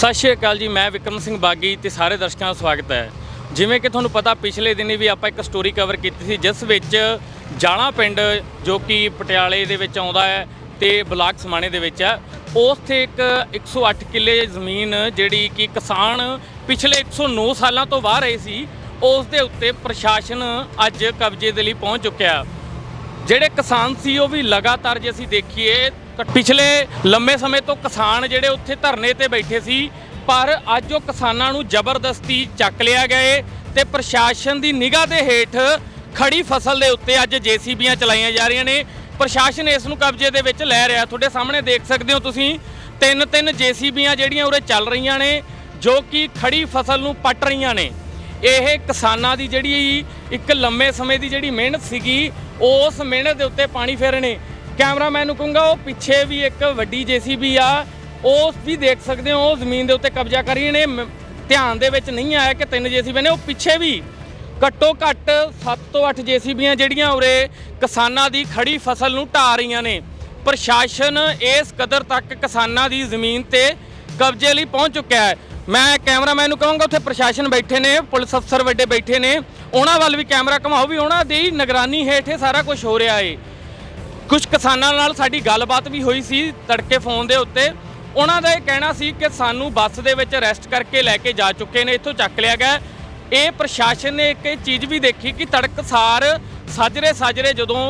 ਸਤਿ ਸ਼੍ਰੀ ਅਕਾਲ ਜੀ, ਮੈਂ ਵਿਕਰਮ ਸਿੰਘ ਬਾਗੀ ਤੇ ਸਾਰੇ ਦਰਸ਼ਕਾਂ ਦਾ ਸਵਾਗਤ ਹੈ। ਜਿਵੇਂ ਕਿ ਤੁਹਾਨੂੰ ਪਤਾ, ਪਿਛਲੇ ਦਿਨੀ ਵੀ ਆਪਾਂ ਇੱਕ ਸਟੋਰੀ ਕਵਰ ਕੀਤੀ ਸੀ, ਜਿਸ ਵਿੱਚ ਜਾਣਾ ਪਿੰਡ ਜੋ ਕਿ ਪਟਿਆਲੇ ਦੇ ਵਿੱਚ ਆਉਂਦਾ ਹੈ ਤੇ ਬਲਾਕ ਸਮਾਣੇ ਦੇ ਵਿੱਚ ਹੈ ਉਸ ਤੇ ਇੱਕ 108 ਕਿੱਲੇ ਜ਼ਮੀਨ ਜਿਹੜੀ ਕਿ ਕਿਸਾਨ ਪਿਛਲੇ 109 ਸਾਲਾਂ ਤੋਂ ਬਾਹਰ ਰਹੇ ਸੀ, ਉਸ ਦੇ ਉੱਤੇ ਪ੍ਰਸ਼ਾਸਨ ਅੱਜ ਕਬਜ਼ੇ ਦੇ ਲਈ ਪਹੁੰਚ ਚੁੱਕਿਆ। ਜਿਹੜੇ ਕਿਸਾਨ ਸੀ, ਉਹ ਵੀ ਲਗਾਤਾਰ ਜੇ ਅਸੀਂ ਦੇਖੀਏ ਪਿਛਲੇ ਲੰਮੇ ਸਮੇਂ ਤੋਂ ਕਿਸਾਨ ਜਿਹੜੇ ਉੱਥੇ ਧਰਨੇ ਤੇ ਬੈਠੇ ਸੀ, ਪਰ ਅੱਜ ਉਹ ਕਿਸਾਨਾਂ ਨੂੰ ਜ਼ਬਰਦਸਤੀ ਚੱਕ ਲਿਆ ਗਏ ਤੇ ਪ੍ਰਸ਼ਾਸਨ ਦੀ ਨਿਗਾਹ ਦੇ ਹੇਠ ਖੜੀ ਫਸਲ ਦੇ ਉੱਤੇ ਅੱਜ ਜੀਸੀਬੀਆਂ ਚਲਾਈਆਂ ਜਾ ਰਹੀਆਂ ਨੇ। ਪ੍ਰਸ਼ਾਸਨ ਇਸ ਨੂੰ ਕਬਜ਼ੇ ਦੇ ਵਿੱਚ ਲੈ ਰਿਹਾ। ਤੁਹਾਡੇ ਸਾਹਮਣੇ ਦੇਖ ਸਕਦੇ ਹੋ ਤੁਸੀਂ ਤਿੰਨ ਤਿੰਨ ਜੀਸੀਬੀਆਂ ਜਿਹੜੀਆਂ ਉਰੇ ਚੱਲ ਰਹੀਆਂ ਨੇ, ਜੋ ਕਿ ਖੜੀ ਫਸਲ ਨੂੰ ਪੱਟ ਰਹੀਆਂ ਨੇ। ਇਹ ਕਿਸਾਨਾਂ ਦੀ ਜਿਹੜੀ ਇੱਕ ਲੰਮੇ ਸਮੇਂ ਦੀ ਜਿਹੜੀ ਮਿਹਨਤ ਸੀਗੀ, ਉਸ ਮਿਹਨਤ ਦੇ ਉੱਤੇ ਪਾਣੀ ਫੇਰਨੇ ਕੈਮਰਾਮੈਨ ਨੂੰ ਕਹੂੰਗਾ, ਉਹ ਪਿੱਛੇ ਵੀ ਇੱਕ ਵੱਡੀ ਜੀਸੀਬੀ ਆ, ਉਸ ਵੀ ਦੇਖ ਸਕਦੇ ਹੋ, ਉਹ ਜ਼ਮੀਨ ਦੇ ਉੱਤੇ ਕਬਜ਼ਾ ਕਰ ਰਹੀਆਂ ਨੇ, ਮ- ਧਿਆਨ ਦੇ ਵਿੱਚ ਨਹੀਂ ਆਇਆ ਕਿ ਤਿੰਨ ਜੀਸੀਬੀ ਨੇ, ਉਹ ਪਿੱਛੇ ਵੀ ਘੱਟੋ ਘੱਟ 7 ਤੋਂ 8 ਜੀਸੀਬੀਆਂ ਜਿਹੜੀਆਂ ਉਰੇ ਕਿਸਾਨਾਂ ਦੀ ਖੜੀ ਫਸਲ ਨੂੰ ਢਾ ਰਹੀਆਂ ਨੇ। ਪ੍ਰਸ਼ਾਸਨ ਇਸ ਕਦਰ ਤੱਕ ਕਿਸਾਨਾਂ ਦੀ ਜ਼ਮੀਨ ਤੇ ਕਬਜ਼ੇ ਲਈ ਪਹੁੰਚ ਚੁੱਕਿਆ ਹੈ। ਮੈਂ ਕੈਮਰਾਮੈਨ ਨੂੰ ਕਹਾਂਗਾ, ਉੱਥੇ ਪ੍ਰਸ਼ਾਸਨ ਬੈਠੇ ਨੇ, ਪੁਲਿਸ ਅਫਸਰ ਵੱਡੇ ਬੈਠੇ ਨੇ, ਉਹਨਾਂ ਵੱਲ ਵੀ ਕੈਮਰਾ ਘੁਮਾਓ ਵੀ ਉਹਨਾਂ ਦੀ ਨਿਗਰਾਨੀ ਹੇਠ ਇਹ ਸਾਰਾ ਕੁਝ ਹੋ ਰਿਹਾ ਏ। ਕੁਝ ਕਿਸਾਨਾਂ ਨਾਲ ਸਾਡੀ ਗੱਲਬਾਤ ਵੀ ਹੋਈ ਸੀ ਤੜਕੇ ਫੋਨ ਦੇ ਉੱਤੇ। ਉਹਨਾਂ ਦਾ ਇਹ ਕਹਿਣਾ ਸੀ ਕਿ ਸਾਨੂੰ ਬੱਸ ਦੇ ਵਿੱਚ ਅਰੈਸਟ ਕਰਕੇ ਲੈ ਕੇ ਜਾ ਚੁੱਕੇ ਨੇ, ਇੱਥੋਂ ਚੱਕ ਲਿਆ ਗਿਆ। ਇਹ ਪ੍ਰਸ਼ਾਸਨ ਨੇ ਇੱਕ ਇਹ ਚੀਜ਼ ਵੀ ਦੇਖੀ ਕਿ ਤੜਕਸਾਰ ਸਾਜਰੇ ਸਾਜਰੇ ਜਦੋਂ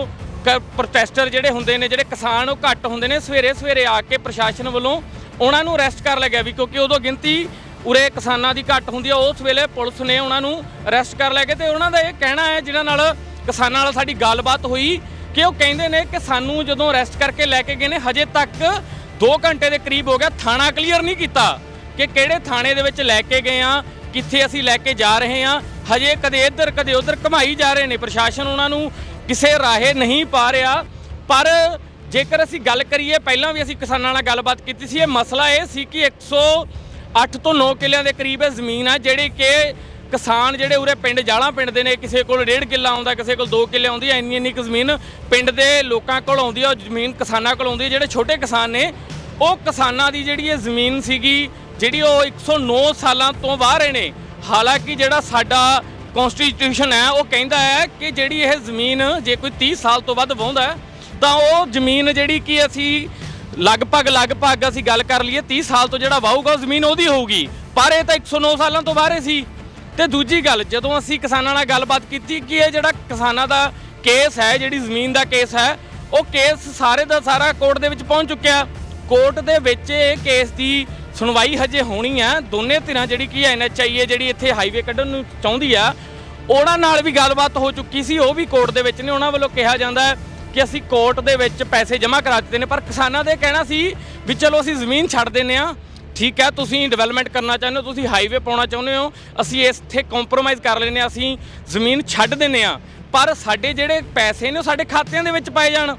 ਪ੍ਰੋਟੈਸਟਰ ਜਿਹੜੇ ਹੁੰਦੇ ਨੇ, ਜਿਹੜੇ ਕਿਸਾਨ ਉਹ ਘੱਟ ਹੁੰਦੇ ਨੇ ਸਵੇਰੇ ਸਵੇਰੇ ਆ ਕੇ ਪ੍ਰਸ਼ਾਸਨ ਵੱਲੋਂ ਉਹਨਾਂ ਨੂੰ ਅਰੈਸਟ ਕਰ ਲਿਆ ਗਿਆ ਵੀ ਕਿਉਂਕਿ ਉਦੋਂ ਗਿਣਤੀ ਉਰੇ ਕਿਸਾਨਾਂ ਦੀ ਘੱਟ ਹੁੰਦੀ ਆ, ਉਸ ਵੇਲੇ ਪੁਲਿਸ ਨੇ ਉਹਨਾਂ ਨੂੰ ਅਰੈਸਟ ਕਰ ਲਿਆ ਗਿਆ ਤੇ ਉਹਨਾਂ ਦਾ ਇਹ ਕਹਿਣਾ ਹੈ ਜਿਹਨਾਂ ਨਾਲ ਕਿਸਾਨਾਂ ਨਾਲ ਸਾਡੀ ਗੱਲਬਾਤ ਹੋਈ ਕਿ ਉਹ ਕਹਿੰਦੇ ਨੇ ਕਿ ਸਾਨੂੰ ਜਦੋਂ ਅਰੈਸਟ ਕਰਕੇ ਲੈ ਕੇ ਗਏ ਨੇ, ਹਜੇ ਤੱਕ 2 ਘੰਟੇ ਦੇ ਕਰੀਬ ਹੋ ਗਿਆ, ਥਾਣਾ ਕਲੀਅਰ ਨਹੀਂ ਕੀਤਾ ਕਿ ਕਿਹੜੇ ਥਾਣੇ ਦੇ ਵਿੱਚ ਲੈ ਕੇ ਗਏ ਆ, ਕਿੱਥੇ ਅਸੀਂ ਲੈ ਕੇ ਜਾ ਰਹੇ ਆ। ਹਜੇ ਕਦੇ ਇੱਧਰ, ਕਦੇ ਉੱਧਰ ਘਮਾਈ ਜਾ ਰਹੇ ਨੇ, ਪ੍ਰਸ਼ਾਸਨ ਉਹਨਾਂ ਨੂੰ ਕਿਸੇ ਰਾਹੇ ਨਹੀਂ ਪਾ ਰਿਹਾ। ਪਰ ਜੇਕਰ ਅਸੀਂ ਗੱਲ ਕਰੀਏ, ਪਹਿਲਾਂ ਵੀ ਅਸੀਂ ਕਿਸਾਨਾਂ ਨਾਲ ਗੱਲਬਾਤ ਕੀਤੀ ਸੀ, ਇਹ ਮਸਲਾ ਇਹ ਸੀ ਕਿ 108 ਤੋਂ 9 ਕਿੱਲਿਆਂ ਦੇ ਕਰੀਬ ਇਹ ਜ਼ਮੀਨ ਆ, ਜਿਹੜੀ ਕਿ ਕਿਸਾਨ ਜਿਹੜੇ ਉਰੇ ਪਿੰਡ ਜਾਲਾਂ ਪਿੰਡ ਦੇ ਨੇ, ਕਿਸੇ ਕੋਲ ਡੇਢ ਕਿੱਲਾ ਆਉਂਦਾ, ਕਿਸੇ ਕੋਲ 2 ਕਿੱਲੇ ਆਉਂਦੀ ਐ ਇੰਨੀ ਇੰਨੀ ਕੁ ਜ਼ਮੀਨ ਪਿੰਡ ਦੇ ਲੋਕਾਂ ਕੋਲ ਆਉਂਦੀ ਆ, ਉਹ ਜ਼ਮੀਨ ਕਿਸਾਨਾਂ ਕੋਲ ਆਉਂਦੀ ਜਿਹੜੇ ਛੋਟੇ ਕਿਸਾਨ ਨੇ, ਉਹ ਕਿਸਾਨਾਂ ਦੀ ਜਿਹੜੀ ਇਹ ਜ਼ਮੀਨ ਸੀਗੀ, ਜਿਹੜੀ ਉਹ 109 ਸਾਲਾਂ ਤੋਂ ਬਾਹਰ ਰਹੇ ਨੇ। ਹਾਲਾਂਕਿ ਜਿਹੜਾ ਸਾਡਾ ਕਨਸਟੀਟਿਊਸ਼ਨ ਹੈ, ਉਹ ਕਹਿੰਦਾ ਹੈ ਕਿ ਜਿਹੜੀ ਇਹ ਜ਼ਮੀਨ ਜੇ ਕੋਈ 30 ਸਾਲ ਤੋਂ ਵੱਧ ਵਾਹੁੰਦਾ ਤਾਂ ਉਹ ਜ਼ਮੀਨ ਜਿਹੜੀ ਕਿ ਅਸੀਂ ਲਗਭਗ ਲਗਭਗ ਅਸੀਂ ਗੱਲ ਕਰ ਲਈਏ 30 ਸਾਲ ਤੋਂ ਜਿਹੜਾ ਵਾਹੂਗਾ, ਉਹ ਜ਼ਮੀਨ ਉਹਦੀ ਹੋਊਗੀ। ਪਰ ਇਹ ਤਾਂ 109 ਸਾਲਾਂ ਤੋਂ ਬਾਹਰੇ ਸੀ। ਤੇ ਦੂਜੀ ਗੱਲ, ਜਦੋਂ ਅਸੀਂ ਕਿਸਾਨਾਂ ਨਾਲ ਗੱਲਬਾਤ ਕੀਤੀ ਕਿ ਇਹ ਜਿਹੜਾ ਕਿਸਾਨਾਂ ਦਾ ਕੇਸ ਹੈ, ਜਿਹੜੀ ਜ਼ਮੀਨ ਦਾ ਕੇਸ ਹੈ, ਉਹ ਕੇਸ ਸਾਰੇ ਦਾ ਸਾਰਾ ਕੋਰਟ ਦੇ ਵਿੱਚ ਪਹੁੰਚ ਚੁੱਕਿਆ। ਕੋਰਟ ਦੇ ਵਿੱਚ ਇਹ ਕੇਸ ਦੀ ਸੁਣਵਾਈ ਹਜੇ ਹੋਣੀ ਹੈ। ਦੋਨੇ ਧਿਰਾਂ ਜਿਹੜੀ ਕੀ ਐਨਐਚਆਈਏ ਜਿਹੜੀ ਇੱਥੇ ਹਾਈਵੇ ਕੱਢਣ ਨੂੰ ਚਾਹੁੰਦੀ ਆ, ਉਹਨਾਂ ਨਾਲ ਵੀ ਗੱਲਬਾਤ ਹੋ ਚੁੱਕੀ ਸੀ। ਉਹ ਵੀ ਕੋਰਟ ਦੇ ਵਿੱਚ ਨੇ। ਉਹਨਾਂ ਵੱਲੋਂ ਕਿਹਾ ਜਾਂਦਾ ਹੈ ਕਿ ਅਸੀਂ ਕੋਰਟ ਦੇ ਵਿੱਚ ਪੈਸੇ ਜਮ੍ਹਾਂ ਕਰਾ ਦਿੱਤੇ ਨੇ। ਪਰ ਕਿਸਾਨਾਂ ਦੇ ਕਹਿਣਾ ਸੀ ਵੀ ਚਲੋ ਅਸੀਂ ਜ਼ਮੀਨ ਛੱਡ ਦਿੰਨੇ ਆ ਠੀਕ ਹੈ, ਤੁਸੀਂ ਡਿਵੈਲਪਮੈਂਟ ਕਰਨਾ ਚਾਹੁੰਦੇ ਹੋ, ਤੁਸੀਂ ਹਾਈਵੇ ਪਾਉਣਾ ਚਾਹੁੰਦੇ ਹੋ, ਅਸੀਂ ਇੱਥੇ ਕੰਪਰੋਮਾਈਜ਼ ਕਰ ਲੈਨੇ ਆ ਅਸੀਂ ਜ਼ਮੀਨ ਛੱਡ ਦਿੰਨੇ ਆ ਪਰ ਸਾਡੇ ਜਿਹੜੇ ਪੈਸੇ ਨੇ ਉਹ ਸਾਡੇ ਖਾਤਿਆਂ ਦੇ ਵਿੱਚ ਪਾਏ ਜਾਣ।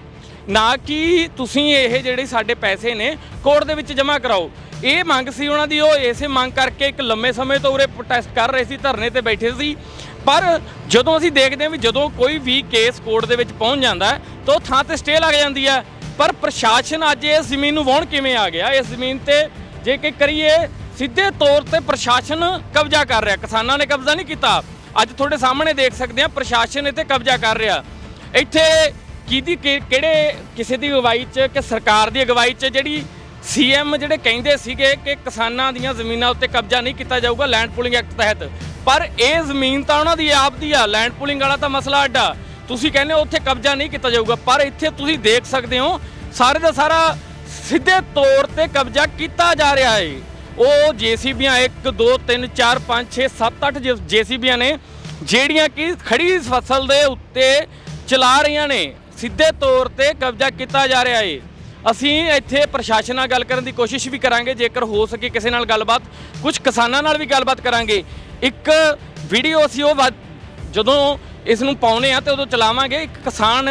ਨਾ ਕਿ ਤੁਸੀਂ ਇਹ ਜਿਹੜੇ ਸਾਡੇ ਪੈਸੇ ਨੇ, ਕੋਰਟ ਦੇ ਵਿੱਚ ਜਮ੍ਹਾਂ ਕਰਾਓ। ਇਹ ਮੰਗ ਸੀ ਉਹਨਾਂ ਦੀ, ਉਹ ਇਸੇ ਮੰਗ ਕਰਕੇ ਇੱਕ ਲੰਮੇ ਸਮੇਂ ਤੋਂ ਉਰੇ ਪ੍ਰੋਟੈਸਟ ਕਰ ਰਹੇ ਸੀ, ਧਰਨੇ ਤੇ ਬੈਠੇ ਸੀ। ਪਰ ਜਦੋਂ ਅਸੀਂ ਦੇਖਦੇ ਹਾਂ ਵੀ ਜਦੋਂ ਕੋਈ ਵੀ ਕੇਸ ਕੋਰਟ ਦੇ ਵਿੱਚ ਪਹੁੰਚ ਜਾਂਦਾ ਤਾਂ ਉਹ ਥਾਂ ਤੇ ਸਟੇ ਲੱਗ ਜਾਂਦੀ ਹੈ। ਪਰ ਪ੍ਰਸ਼ਾਸਨ ਅੱਜ ਇਸ ਜ਼ਮੀਨ ਨੂੰ ਵਾਹੁਣ ਕਿਵੇਂ ਆ ਗਿਆ? ਇਸ ਜ਼ਮੀਨ ਤੇ ਜੇ ਕਿ ਕਰੀਏ ਸਿੱਧੇ ਤੌਰ ਤੇ ਪ੍ਰਸ਼ਾਸਨ ਕਬਜ਼ਾ ਕਰ ਰਿਹਾ। ਕਿਸਾਨਾਂ ਨੇ ਕਬਜ਼ਾ ਨਹੀਂ ਕੀਤਾ। ਅੱਜ ਤੁਹਾਡੇ ਸਾਹਮਣੇ ਦੇਖ ਸਕਦੇ ਹਾਂ, ਪ੍ਰਸ਼ਾਸਨ ਇੱਥੇ ਕਬਜ਼ਾ ਕਰ ਰਿਹਾ। ਇੱਥੇ ਕਿਹਦੀ ਕਿਹੜੇ ਕਿਸੇ ਦੀ ਅਗਵਾਈ 'ਚ ਕਿ ਸਰਕਾਰ ਦੀ ਅਗਵਾਈ 'ਚ ਜਿਹੜੀ ਸੀਐਮ ਜਿਹੜੇ ਕਹਿੰਦੇ ਸੀਗੇ ਕਿ ਕਿਸਾਨਾਂ ਦੀਆਂ ਜ਼ਮੀਨਾਂ ਉੱਤੇ ਕਬਜ਼ਾ ਨਹੀਂ ਕੀਤਾ ਜਾਊਗਾ ਲੈਂਡ ਪੂਲਿੰਗ ਐਕਟ ਤਹਿਤ। ਪਰ ਇਹ ਜ਼ਮੀਨ ਤਾਂ ਉਹਨਾਂ ਦੀ ਆਪ ਦੀ ਆ ਲੈਂਡ ਪੂਲਿੰਗ ਵਾਲਾ ਤਾਂ ਮਸਲਾ ਅੱਡਾ। ਤੁਸੀਂ ਕਹਿੰਦੇ ਹੋ ਉੱਥੇ ਕਬਜ਼ਾ ਨਹੀਂ ਕੀਤਾ ਜਾਊਗਾ, ਪਰ ਇੱਥੇ ਤੁਸੀਂ ਦੇਖ ਸਕਦੇ ਹੋ, ਸਾਰੇ ਦਾ ਸਾਰਾ ਸਿੱਧੇ ਤੌਰ ਤੇ ਕਬਜ਼ਾ ਕੀਤਾ ਜਾ ਰਿਹਾ ਹੈ ਉਹ ਜੀਸੀਬੀਆਂ 1 2 3 4 5 6 7 8 ਜੀਸੀਬੀਆਂ ਨੇ, ਜਿਹੜੀਆਂ ਕਿ ਖੜੀ ਫਸਲ ਦੇ ਉੱਤੇ ਚਲਾ ਰਹੀਆਂ ਨੇ। ਸਿੱਧੇ ਤੌਰ ਤੇ ਕਬਜ਼ਾ ਕੀਤਾ ਜਾ ਰਿਹਾ ਹੈ ਅਸੀਂ ਇੱਥੇ ਪ੍ਰਸ਼ਾਸਨ ਨਾਲ ਗੱਲ ਕਰਨ ਦੀ ਕੋਸ਼ਿਸ਼ ਵੀ ਕਰਾਂਗੇ, ਜੇਕਰ ਹੋ ਸਕੇ ਕਿਸੇ ਨਾਲ ਗੱਲਬਾਤ। ਕੁਝ ਕਿਸਾਨਾਂ ਨਾਲ ਵੀ ਗੱਲਬਾਤ ਕਰਾਂਗੇ। ਇੱਕ ਵੀਡੀਓ ਅਸੀਂ ਉਹ ਵਾ- ਜਦੋਂ ਇਸ ਨੂੰ ਪਾਉਨੇ ਆ ਤੇ ਉਦੋਂ ਚਲਾਵਾਂਗੇ। ਇੱਕ ਕਿਸਾਨ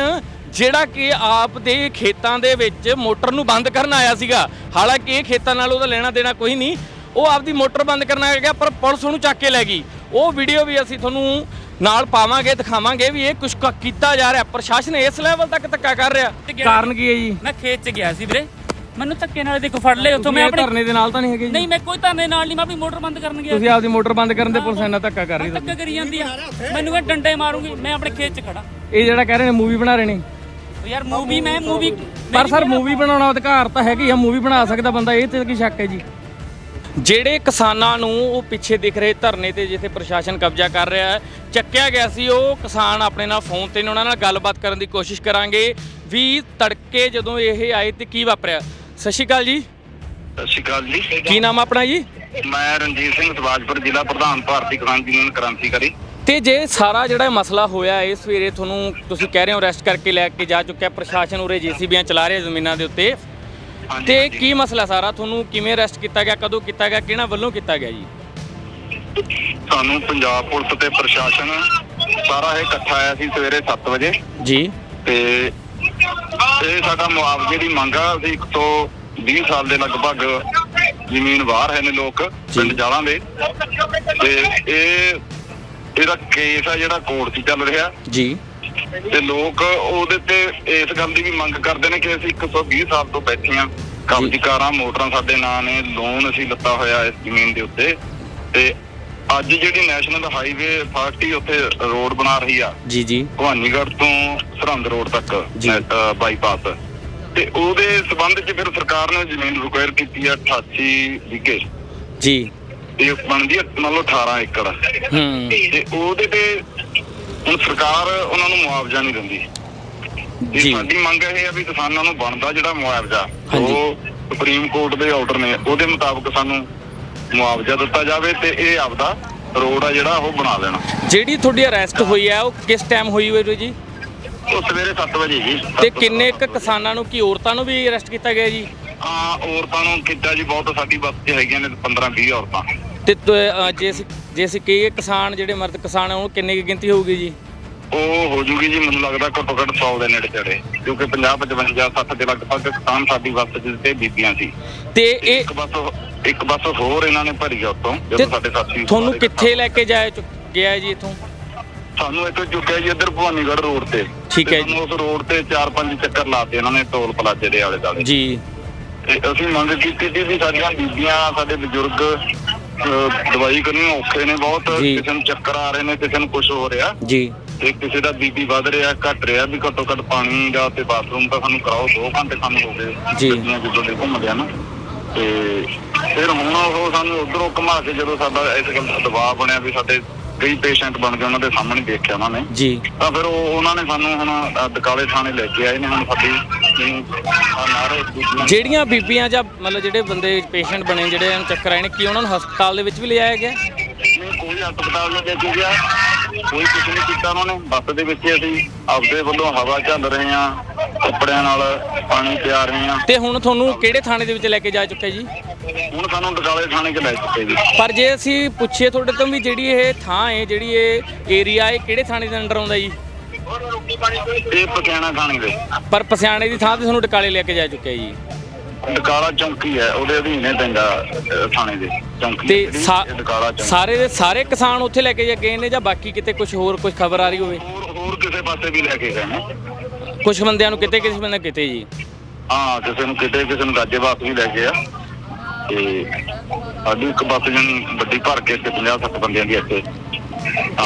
ਜਿਹੜਾ ਕਿ ਆਪ ਦੇ ਖੇਤਾਂ ਦੇ ਵਿੱਚ ਮੋਟਰ ਨੂੰ ਬੰਦ ਕਰਨ ਆਇਆ ਸੀਗਾ। ਹਾਲਾਂਕਿ ਇਹ ਖੇਤਾਂ ਨਾਲ ਉਹਦਾ ਲੈਣਾ ਦੇਣਾ ਕੋਈ ਨਹੀਂ। ਉਹ ਆਪਦੀ ਮੋਟਰ ਬੰਦ ਕਰਨ ਆ ਗਿਆ ਪਰ ਪੁਲਿਸ ਉਹਨੂੰ ਚੱਕ ਕੇ ਲੈ ਗਈ। ਉਹ ਵੀਡੀਓ ਵੀ ਅਸੀਂ ਤੁਹਾਨੂੰ ਨਾਲ ਪਾਵਾਂਗੇ ਦਿਖਾਵਾਂਗੇ ਵੀ ਇਹ ਕੁਝ ਕੀਤਾ ਜਾ ਰਿਹਾ। ਪ੍ਰਸ਼ਾਸਨ ਇਸ ਲੈਵਲ ਤੱਕ ਧੱਕਾ ਕਰ ਰਿਹਾ। ਕਾਰਨ ਕੀ ਹੈ ਜੀ? ਮੈਂ ਖੇਤ ਚ ਗਿਆ ਸੀ ਵੀਰੇ। ਮੈਨੂੰ ਧੱਕੇ ਨਾਲ ਦੇਖੋ ਫੜ ਲਏ ਉੱਥੋਂ। ਮੈਂ ਆਪਣੀ ਧਰਨੇ ਦੇ ਨਾਲ ਤਾਂ ਨਹੀਂ ਹੈਗੇ ਜੀ? ਨਹੀਂ ਮੈਂ ਕੋਈ ਧਰਨੇ ਨਾਲ ਨਹੀਂ ਮੈਂ ਆਪਣੀ ਮੋਟਰ ਬੰਦ ਕਰਨ ਗਿਆ ਤੁਸੀਂ ਆਪਦੀ ਮੋਟਰ ਬੰਦ ਕਰਨ ਦੇ ਪੁਲਿਸ ਇੰਨਾ ਧੱਕਾ ਕਰ ਰਹੀ ਧੱਕਾ ਕਰੀ ਜਾਂਦੀ ਆ। ਮੈਨੂੰ ਕਹਿੰਦਾ ਡੰਡੇ ਮਾਰੂਗੀ ਮੈਂ ਆਪਣੇ ਖੇਤ 'ਚ ਖੜਾ ਇਹ ਜਿਹੜਾ ਕਹਿ ਰਹੇ ਨੇ ਮੂਵੀ ਬਣਾ ਰਹੇ ਨੇ। ਯਾਰ ਮੂਵੀ ਮੈਂ ਮੂਵੀ ਪਰ ਸਰ ਮੂਵੀ ਬਣਾਉਣਾ ਅਧਿਕਾਰ ਤਾਂ ਹੈਗੀ ਆ ਮੂਵੀ ਬਣਾ ਸਕਦਾ ਬੰਦਾ ਇਹ ਤੇ ਕੀ ਸ਼ੱਕ ਹੈ ਜੀ। ਜਿਹੜੇ ਕਿਸਾਨਾਂ ਨੂੰ ਉਹ ਪਿੱਛੇ ਦਿਖ ਰਹੇ ਧਰਨੇ ਤੇ ਜਿੱਥੇ ਪ੍ਰਸ਼ਾਸਨ ਕਬਜ਼ਾ ਕਰ ਰਿਹਾ ਹੈ ਚੱਕਿਆ ਗਿਆ ਸੀ ਉਹ ਕਿਸਾਨ ਆਪਣੇ ਨਾਲ ਫੋਨ ਤੇ ਨੇ ਉਹਨਾਂ ਨਾਲ ਗੱਲਬਾਤ ਕਰਨ ਦੀ ਕੋਸ਼ਿਸ਼ ਕਰਾਂਗੇ। ਵੀ ਤੜਕੇ ਜਦੋਂ ਇਹ ਆਏ ਤੇ ਕੀ ਵਾਪਰਿਆ? ਸਤਿ ਸ਼੍ਰੀ ਅਕਾਲ ਜੀ। ਸਤਿ ਸ਼੍ਰੀ ਅਕਾਲ ਜੀ। ਕੀ ਨਾਮ ਆਪਣਾ ਜੀ? ਮੈਂ ਰਣਜੀਤ ਸਿੰਘ ਸਵਾਜਪੁਰ ਜ਼ਿਲ੍ਹਾ ਪ੍ਰਧਾਨ ਭਾਰਤੀ ਕਿਸਾਨ ਯੂਨੀਅਨ ਕ੍ਰਾਂਤੀਕਾਰੀ। ਤੇ ਜੇ ਸਾਰਾ ਜਿਹੜਾ ਮਸਲਾ ਹੋਇਆ ਇਹ ਸਵੇਰੇ ਤੁਹਾਨੂੰ ਤੁਸੀਂ ਕਹਿ ਰਹੇ ਹੋ ਅਰੈਸਟ ਕਰਕੇ ਲੈ ਕੇ ਜਾ ਚੁੱਕਿਆ ਪ੍ਰਸ਼ਾਸਨ ਉਰੇ ਜੀਸੀਬੀਆਂ ਚਲਾ ਰਿਹਾ ਜ਼ਮੀਨਾਂ ਦੇ ਉੱਤੇ। ਤੇ। ਕੀ ਮਸਲਾ ਸਾਰਾ? ਤੁਹਾਨੂੰ ਕਿਵੇਂ ਅਰੈਸਟ ਕੀਤਾ ਗਿਆ? ਕਦੋਂ ਕੀਤਾ ਗਿਆ? ਕਿਹਨਾਂ ਵੱਲੋਂ ਕੀਤਾ ਗਿਆ ਜੀ? ਸਾਨੂੰ ਪੰਜਾਬ ਪੁਲਿਸ ਤੇ ਪ੍ਰਸ਼ਾਸਨ ਸਾਰਾ ਇਹ ਇਕੱਠਾ ਆਇਆ ਸੀ ਸਵੇਰੇ 7 ਵਜੇ। ਜੀ। ਤੇ ਇਹ ਸਾਡਾ ਮੁਆਵਜ਼ੇ ਦੀ ਮੰਗ ਆ ਅਸੀਂ 120 ਸਾਲ ਦੇ ਲਗਭਗ ਜ਼ਮੀਨ ਬਾਹਰ ਹੈ ਨੇ ਲੋਕ ਪਿੰਡ ਜਾਲਾਂ ਦੇ। ਤੇ ਇਹ ਇਹਦਾ ਕੇਸ ਆ ਜਿਹੜਾ ਕੋਰਟ 'ਚ ਚੱਲ ਰਿਹਾ। ਜੀ। ਤੇ ਲੋਕ ਉਹਦੇ ਤੇ ਇਸ ਗੱਲ ਦੀ ਵੀ ਮੰਗ ਕਰਦੇ ਨੇ ਕਿ ਅਸੀਂ 120 ਸਾਲ ਤੋਂ ਬੈਠੇ ਆ ਕਬਜ਼ਕਾਰਾਂ ਮੋਟਰਾਂ ਸਾਡੇ ਨਾਂ ਨੇ ਲੋਨ ਅਸੀਂ ਲੱਤਾ ਹੋਇਆ ਇਸ ਜ਼ਮੀਨ ਦੇ ਉੱਤੇ। ਤੇ ਅੱਜ ਜਿਹੜੀ ਨੈਸ਼ਨਲ ਹਾਈਵੇ ਅਥਾਰਟੀ ਉੱਥੇ ਰੋਡ ਬਣਾ ਰਹੀ ਆ ਜੀ ਜੀ। ਭਵਾਨੀਗੜ੍ਹ ਤੋਂ ਸਰਹੰਦ ਰੋਡ ਤੱਕ ਬਾਈਪਾਸ ਤੇ ਉਹਦੇ ਸਬੰਧ 'ਚ ਫਿਰ ਸਰਕਾਰ ਨੇ ਜ਼ਮੀਨ ਰਿਕੁਆਇਰ ਕੀਤੀ ਆ 88 ਵਿਗੇ ਜੀ। ਇਹ ਬਣਦੀ ਆ ਮੰਨ ਲਓ 18 ਏਕੜ। ਹੂੰ। ਤੇ ਉਹਦੇ ਤੇ ਹੁਣ ਸਰਕਾਰ ਉਹਨਾਂ ਨੂੰ ਮੁਆਵਜ਼ਾ ਨਹੀਂ ਦਿੰਦੀ। ਜੀ। ਸਾਡੀ ਮੰਗ ਇਹ ਹੈ ਵੀ ਕਿਸਾਨਾਂ ਨੂੰ ਬਣਦਾ ਜਿਹੜਾ ਮੁਆਵਜ਼ਾ। ਉਹ ਸੁਪਰੀਮ ਕੋਰਟ ਦੇ ਆਰਡਰ ਨੇ ਉਹਦੇ ਮੁਤਾਬਕ ਸਾਨੂੰ ਮੁਆਵਜ਼ਾ ਦਿੱਤਾ ਜਾਵੇ ਤੇ ਇਹ ਆਪਦਾ ਰੋਡ ਆ ਜਿਹੜਾ ਉਹ ਬਣਾ ਲੈਣਾ। ਜਿਹੜੀ ਤੁਹਾਡੀ ਅਰੈਸਟ ਹੋਈ ਹੈ ਉਹ ਕਿਸ ਟਾਈਮ ਹੋਈ ਹੋਈ ਜੀ? ਉਹ ਸਵੇਰੇ 7 ਵਜੇ ਜੀ। ਤੇ ਕਿੰਨੇ ਕੁ ਕਿਸਾਨਾਂ ਨੂੰ ਕੀ ਔਰਤਾਂ ਨੂੰ ਵੀ ਅਰੈਸਟ ਕੀਤਾ ਗਿਆ ਜੀ? ਹਾਂ ਔਰਤਾਂ ਨੂੰ ਕੀਤਾ ਜੀ ਬਹੁਤ ਸਾਡੀ ਬੱਸ 'ਚ ਹੈਗੀਆਂ ਨੇ 15 20 ਔਰਤਾਂ। ਤੇ ਤ- ਅ, ਜੇ ਅਸੀਂ ਜੇ ਅਸੀਂ ਕਹੀਏ ਕਿਸਾਨ ਜਿਹੜੇ ਮਰਦ ਕਿਸਾਨ ਆ ਉਹ ਕਿੰਨੇ ਕੁ ਗਿਣਤੀ ਹੋਊਗੀ ਜੀ? ਉਹ ਹੋ ਜੂਗੀ ਜੀ ਮੈਨੂੰ ਲੱਗਦਾ ਘੱਟੋ ਘੱਟ 100 ਦੇ ਨੇੜੇ ਤੇੜੇ ਕਿਉਂਕਿ 50 55 60 ਦੇ ਲਗਭਗ ਕਿਸਾਨ ਸਾਡੀ ਬੱਸ ਤੇ ਬੀਬੀਆਂ ਸੀ। ਤੇ ਇਹ ਇੱਕ ਬੱਸ ਇੱਕ ਬੱਸ ਹੋਰ ਇਹਨਾਂ ਨੇ ਭਰੀ ਆ ਉੱਤੋਂ ਤੇ ਜਦੋਂ ਸਾਡੇ ਸਾਥੀ ਤੁਹਾਨੂੰ ਕਿੱਥੇ ਲੈ ਕੇ ਜਾਇਆ ਗਿਆ ਜੀ ਇਥੋਂ? ਸਾਨੂੰ ਇੱਥੇ ਚੁੱਕਿਆ ਜੀ ਇੱਧਰ ਭਵਾਨੀਗੜ੍ਹ ਰੋਡ ਤੇ। ਠੀਕ ਹੈ ਜੀ। ਸਾਨੂੰ ਉਸ ਰੋਡ ਤੇ ਚਾਰ ਪੰਜ ਚੱਕਰ ਲਾਤੇ ਇਹਨਾਂ ਨੇ ਟੋਲ ਪਲਾਜ਼ੇ ਦੇ ਆਲੇ ਦੁਆਲੇ ਜੀ। ਤੇ ਅਸੀਂ ਮੰਗ ਕੀਤੀ ਸੀ ਵੀ ਸਾਡੀਆਂ ਬੀਬੀਆਂ ਸਾਡੇ ਬਜ਼ੁਰਗ ਦਵਾਈ ਕਰਨੀ ਔਖੇ ਨੇ ਬਹੁਤ। ਜੀ। ਕਿਸੇ ਨੂੰ ਚੱਕਰ ਆ ਰਹੇ ਨੇ ਕਿਸੇ ਨੂੰ ਕੁਝ ਹੋ ਰਿਹਾ। ਜੀ। ਤੇ ਕਿਸੇ ਦਾ ਬੀਪੀ ਵੱਧ ਰਿਹਾ ਘਟ ਰਿਹਾ ਵੀ ਘੱਟੋ ਘੱਟ ਪਾਣੀ ਦਾ ਤੇ ਬਾਥਰੂਮ ਦਾ ਸਾਨੂੰ ਕਰਾਓ 2 ਘੰਟੇ ਸਾਨੂੰ ਹੋ ਗਏ। ਜੀ। ਗੱਡੀਆਂ ਜਦੋਂ ਦੇ ਘੁੰਮਦੇ ਆ ਨਾ। ਤੇ ਫਿਰ ਹੁਣ ਉਹ ਸਾਨੂੰ ਉਧਰੋਂ ਘੁਮਾ ਕੇ ਜਦੋਂ ਸਾਡਾ ਇਸ ਗੱਲ ਦਾ ਦਬਾਅ ਬਣਿਆ ਵੀ ਸਾਡੇ ਕਈ ਪੇਸ਼ੈਂਟ ਬਣ ਗਏ ਉਹਨਾਂ ਦੇ ਸਾਹਮਣੇ ਦੇਖਿਆ ਉਹਨਾਂ ਨੇ। ਜੀ। ਤਾਂ ਫਿਰ ਉਹ ਉਹਨਾਂ ਨੇ ਸਾਨੂੰ ਹੁਣ ਅ, ਦਕਾਲੇ ਥਾਣੇ ਲੈ ਕੇ ਆਏ ਨੇ ਹੁਣ ਸਾਡੀ ਅ, ਦੂਜੀਆਂ- ਜਿਹੜੀਆਂ ਬੀਬੀਆਂ ਜਾਂ ਮਤਲਬ ਜਿਹੜੇ ਬੰਦੇ ਪੇਸ਼ੈਂਟ ਬਣੇ ਜਿਹੜੇ ਇਹਨਾਂ ਨੂੰ ਚੱਕਰ ਆਏ ਨੇ ਕੀ ਉਹਨਾਂ ਨੂੰ ਹਸਪਤਾਲ ਦੇ ਵਿੱਚ ਵੀ ਲਿਜਾਇਆ ਗਿਆ? ਨਹੀਂ ਕੋਈ ਹਸਪਤਾਲ ਨਹੀਂ ਦੇਖੀ ਗਿਆ। ਕੋਈ ਕੁਝ ਨਹੀਂ ਕੀਤਾ ਉਹਨਾਂ ਨੇ। ਬੱਸ ਦੇ ਵਿੱਚ ਹੀ ਅਸੀਂ ਆਪਦੇ ਵੱਲੋਂ ਹਵਾ ਝੱਲ ਰਹੇ ਹਾਂ। ਕੱਪੜਿਆਂ ਨਾਲ ਪਾਣੀ ਪਿਆ ਰਹੇ ਹਾਂ ਤੇ ਹੁਣ ਤੁਹਾਨੂੰ ਕਿਹੜੇ ਥਾਣੇ ਦੇ ਵਿੱਚ ਲੈ ਕੇ ਜਾ ਚੁੱਕਿਆ ਜੀ? ਹੁਣ ਸਾਨੂੰ ਦਕਾਲੇ ਥਾਣੇ 'ਚ ਲੈ ਚੁੱਕੇ ਜੀ। ਪਰ ਜੇ ਅਸੀਂ ਪੁੱਛੀਏ ਤੁਹਾਡੇ ਤੋਂ ਵੀ ਜਿਹੜੀ ਇਹ ਥਾਂ ਹੈ ਜਿਹੜੀ ਇਹ ਏਰੀਆ ਹੈ ਕਿਹੜੇ ਥਾਣੇ ਦੇ ਅੰਡਰ ਆਉਂਦਾ ਜੀ? ਇਹ ਪਕਿਆਣਾ ਥਾਣੇ ਦੇ। ਪਰ ਪਸਿਆਣੇ ਦੀ ਥਾਂ ਤੇ ਤੁਹਾਨੂੰ ਟਕਾਲੇ ਲੈ ਕੇ ਜਾ ਚੁੱਕਿਆ ਜੀ। ਡਕਾਲਾ ਚੌਂਕੀ ਹੈ ਉਹਦੇ ਅਧੀਨ ਹੈ ਅ, ਥਾਣੇ ਦੇ। ਚੌਂਕੀ ਤੇ ਸਾ- ਡਕਾਲਾ ਚੌਂਕੀ। ਸਾਰੇ ਦੇ ਸਾਰੇ ਕਿਸਾਨ ਉੱਥੇ ਲੈ ਕੇ ਜਾ ਗਏ ਨੇ ਜਾਂ ਬਾਕੀ ਕਿਤੇ ਕੁਝ ਹੋਰ ਕੁਝ ਖਬਰ ਆ ਰਹੀ ਹੋਵੇ? ਹੋਰ ਹੋਰ ਕਿਸੇ ਪਾਸੇ ਵੀ ਲੈ ਕੇ ਗਏ ਨੇ। ਕੁਝ ਬੰਦਿਆਂ ਨੂੰ ਕਿਤੇ ਕਿਸੇ ਬੰਦੇ ਕਿਤੇ ਜੀ। ਹਾਂ ਕਿਸੇ ਨੂੰ ਕਿਤੇ ਕਿਸੇ ਨੂੰ ਗਾਜੇਬਾਦ ਵੀ ਲੈ ਗਏ ਆ। ਤੇ ਸਾਡੀ ਇੱਕ ਬੱਸ ਜਣੀ ਵੱਡੀ ਭਰ ਕੇ ਤੇ 50 60 ਬੰਦਿਆਂ ਦੀ ਇੱਥੇ।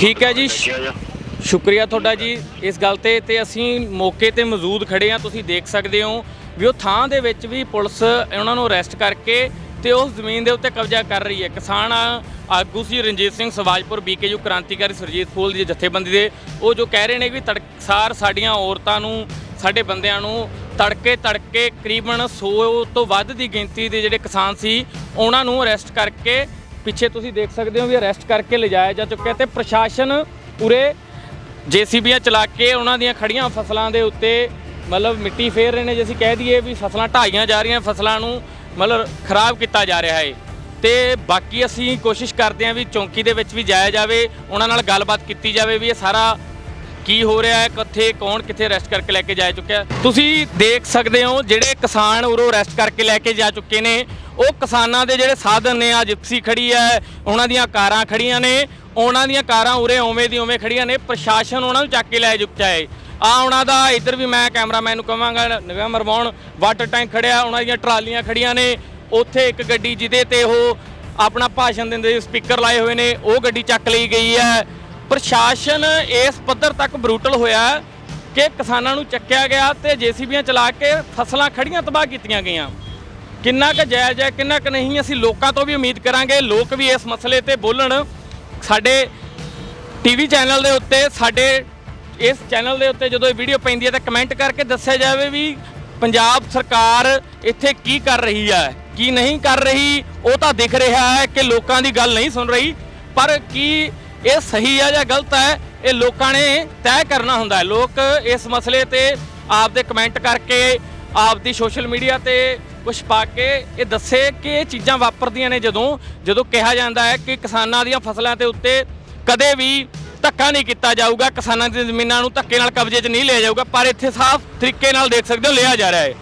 ਠੀਕ ਹੈ ਜਾ। ਸ਼ੁਕਰੀਆ ਤੁਹਾਡਾ ਜੀ ਇਸ ਗੱਲ ਤੇ। ਤੇ ਅਸੀਂ ਮੌਕੇ ਤੇ ਮੌਜੂਦ ਖੜੇ ਆ ਤੁਸੀਂ ਦੇਖ ਸਕਦੇ ਹੋ ਵੀ ਉਹ ਥਾਂ ਦੇ ਵਿੱਚ ਵੀ ਪੁਲਿਸ ਉਹਨਾਂ ਨੂੰ ਅਰੈਸਟ ਕਰਕੇ ਤੇ ਉਸ ਜ਼ਮੀਨ ਦੇ ਉੱਤੇ ਕਬਜ਼ਾ ਕਰ ਰਹੀ ਹੈ। ਕਿਸਾਨ ਆਗੂ ਸੀ ਰਣਜੀਤ ਸਿੰਘ ਸਵਾਜਪੁਰ ਬੀਕੇਯੂ ਕ੍ਰਾਂਤੀਕਾਰੀ ਸਰਜੀਤ ਫੂਲ ਦੀ ਜਥੇਬੰਦੀ ਦੇ। ਉਹ ਜੋ ਕਹਿ ਰਹੇ ਨੇ ਵੀ ਤੜਕਸਾਰ ਸਾਡੀਆਂ ਔਰਤਾਂ ਨੂੰ, ਸਾਡੇ ਬੰਦਿਆਂ ਨੂੰ ਤੜਕੇ ਤੜਕੇ ਕਰੀਬਨ 100 ਤੋਂ ਵੱਧ ਦੀ ਗਿਣਤੀ ਦੇ ਜਿਹੜੇ ਕਿਸਾਨ ਸੀ, ਉਹਨਾਂ ਨੂੰ ਅਰੈਸਟ ਕਰਕੇ, ਪਿੱਛੇ ਤੁਸੀਂ ਦੇਖ ਸਕਦੇ ਹੋ ਵੀ ਅਰੈਸਟ ਕਰਕੇ ਲਿਜਾਇਆ ਜਾ ਚੁੱਕਿਆ ਤੇ ਪ੍ਰਸ਼ਾਸਨ ਉਰੇ ਜੀਸੀਬੀਆਂ ਚਲਾ ਕੇ ਉਹਨਾਂ ਦੀਆਂ ਖੜੀਆਂ ਫਸਲਾਂ ਦੇ ਉੱਤੇ ਮਤਲਬ ਮਿੱਟੀ ਫੇਰ ਰਹੇ ਨੇ। ਜੇ ਅਸੀਂ ਕਹਿ ਦਈਏ ਵੀ ਫਸਲਾਂ ਢਾਈਆਂ ਜਾ ਰਹੀਆਂ ਫਸਲਾਂ ਨੂੰ ਮਤਲਬ ਖਰਾਬ ਕੀਤਾ ਜਾ ਰਿਹਾ ਹੈ। ਤੇ ਬਾਕੀ ਅਸੀਂ ਕੋਸ਼ਿਸ਼ ਕਰਦੇ ਹਾਂ ਵੀ ਚੌਂਕੀ ਦੇ ਵਿੱਚ ਵੀ ਜਾਇਆ ਜਾਵੇ, ਉਹਨਾਂ ਨਾਲ ਗੱਲਬਾਤ ਕੀਤੀ ਜਾਵੇ ਵੀ ਇਹ ਸਾਰਾ ਕੀ ਹੋ ਰਿਹਾ ਹੈ, ਕਿੱਥੇ, ਕੌਣ ਕਿੱਥੇ ਰੈਸਟ ਕਰਕੇ ਲੈ ਕੇ ਜਾ ਚੁੱਕਿਆ ਤੁਸੀਂ ਦੇਖ ਸਕਦੇ ਹੋ ਜਿਹੜੇ ਕਿਸਾਨ ਉਰੋਂ ਰੈਸਟ ਕਰਕੇ ਲੈ ਕੇ ਜਾ ਚੁੱਕੇ ਨੇ, ਉਹ ਕਿਸਾਨਾਂ ਦੇ ਜਿਹੜੇ ਸਾਧਨ ਨੇ ਆ ਜਿਪਸੀ ਖੜੀ ਹੈ, ਉਹਨਾਂ ਦੀਆਂ ਕਾਰਾਂ ਖੜੀਆਂ ਨੇ, ਉਹਨਾਂ ਦੀਆਂ ਕਾਰਾਂ ਉਰੇ ਉਵੇਂ ਦੀ ਉਵੇਂ ਖੜੀਆਂ ਨੇ, ਪ੍ਰਸ਼ਾਸਨ ਉਹਨਾਂ ਨੂੰ ਚੱਕ ਕੇ ਲੈ ਚੁੱਕਿਆ ਹੈ। ਆ ਉਹਨਾਂ ਦਾ ਇੱਧਰ ਵੀ ਮੈਂ ਕੈਮਰਾਮੈਨ ਨੂੰ ਕਹਾਂਗਾ ਨਿਗਾਹ ਮਰਵਾਉਣ ਵਾਟਰ ਟੈਂਕ ਖੜਿਆ, ਉਹਨਾਂ ਦੀਆਂ ਟਰਾਲੀਆਂ ਖੜੀਆਂ ਨੇ ਉੱਥੇ ਇੱਕ ਗੱਡੀ ਜਿਹਦੇ ਤੇ ਉਹ ਆਪਣਾ ਭਾਸ਼ਣ ਦਿੰਦੇ ਸਪੀਕਰ ਲਾਏ ਹੋਏ ਨੇ, ਉਹ ਗੱਡੀ ਚੱਕ ਲਈ ਗਈ ਹੈ। ਪ੍ਰਸ਼ਾਸਨ ਇਸ ਪੱਧਰ ਤੱਕ ਬਰੂਟਲ ਹੋਇਆ ਕਿ ਕਿਸਾਨਾਂ ਨੂੰ ਚੱਕਿਆ ਗਿਆ ਤੇ ਜੀਸੀਬੀਆਂ ਚਲਾ ਕੇ ਫਸਲਾਂ ਖੜੀਆਂ ਤਬਾਹ ਕੀਤੀਆਂ ਗਈਆਂ। ਕਿੰਨਾ ਕੁ ਜਾਇਜ਼ ਹੈ, ਕਿੰਨਾ ਕੁ ਨਹੀਂ, ਅਸੀਂ ਲੋਕਾਂ ਤੋਂ ਵੀ ਉਮੀਦ ਕਰਾਂਗੇ। ਲੋਕ ਵੀ ਇਸ ਮਸਲੇ ਤੇ ਬੋਲਣ। ਸਾਡੇ ਟੀਵੀ ਚੈਨਲ ਦੇ ਉੱਤੇ, ਸਾਡੇ ਇਸ ਚੈਨਲ ਦੇ ਉੱਤੇ ਜਦੋਂ ਇਹ ਵੀਡੀਓ ਪੈਂਦੀ ਹੈ ਤਾਂ ਕਮੈਂਟ ਕਰਕੇ ਦੱਸਿਆ ਜਾਵੇ ਵੀ ਪੰਜਾਬ ਸਰਕਾਰ ਇੱਥੇ ਕੀ ਕਰ ਰਹੀ ਹੈ। ਕੀ ਨਹੀਂ ਕਰ ਰਹੀ, ਉਹ ਤਾਂ ਦਿਖ ਰਿਹਾ ਹੈ ਕਿ ਲੋਕਾਂ ਦੀ ਗੱਲ ਨਹੀਂ ਸੁਣ ਰਹੀ, ਪਰ ਕੀ ਇਹ ਸਹੀ ਹੈ ਜਾਂ ਗਲਤ ਹੈ, ਇਹ ਲੋਕਾਂ ਨੇ ਤੈਅ ਕਰਨਾ ਹੁੰਦਾ ਹੈ। ਲੋਕ ਇਸ ਮਸਲੇ ਤੇ ਆਪਦੇ ਕਮੈਂਟ ਕਰਕੇ, ਆਪਦੀ ਸੋਸ਼ਲ ਮੀਡੀਆ ਤੇ ਕੁਝ ਪਾ ਕੇ ਇਹ ਦੱਸੇ ਕਿ ਇਹ ਚੀਜ਼ਾਂ ਵਾਪਰਦੀਆਂ ਨੇ ਜਦੋਂ ਜਦੋਂ ਕਿਹਾ ਜਾਂਦਾ ਹੈ ਕਿ ਕਿਸਾਨਾਂ ਦੀਆਂ ਫਸਲਾਂ ਦੇ ਉੱਤੇ ਕਦੇ ਵੀ ਧੱਕਾ ਨਹੀਂ ਕੀਤਾ ਜਾਊਗਾ, ਕਿਸਾਨਾਂ ਦੀਆਂ ਜ਼ਮੀਨਾਂ ਨੂੰ ਧੱਕੇ ਨਾਲ ਕਬਜ਼ੇ 'ਚ ਨਹੀਂ ਲਿਆ ਜਾਊਗਾ, ਪਰ ਇੱਥੇ ਸਾਫ਼ ਤਰੀਕੇ ਨਾਲ ਦੇਖ ਸਕਦੇ ਹੋ, ਲਿਆ ਜਾ ਰਿਹਾ ਹੈ।